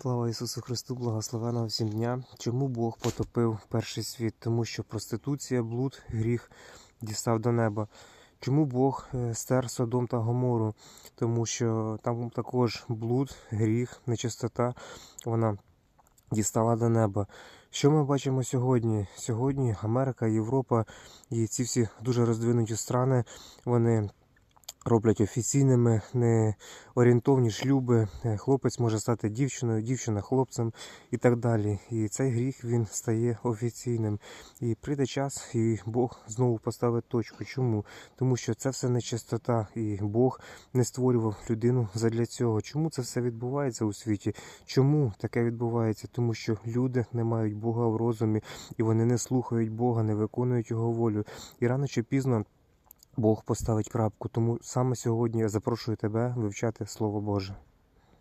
Слава Ісусу Христу, благословеного всім дня. Чому Бог потопив перший світ? Тому що проституція, блуд, гріх дістав до неба. Чому Бог е, стер Содом та Гомору? Тому що там також блуд, гріх, нечистота, вона дістала до неба. Що ми бачимо сьогодні? Сьогодні Америка, Європа і ці всі дуже роздвинуті страни, вони роблять офіційними неорієнтовні шлюби. Е, Хлопець може стати дівчиною, дівчина хлопцем і так далі. І цей гріх він стає офіційним. І прийде час, і Бог знову поставить точку. Чому? Тому що це все нечистота, і Бог не створював людину задля цього. Чому це все відбувається у світі? Чому таке відбувається? Тому що люди не мають Бога в розумі, і вони не слухають Бога, не виконують його волю. І рано чи пізно. Бог поставить крапку, тому саме сьогодні я запрошую тебе вивчати Слово Боже.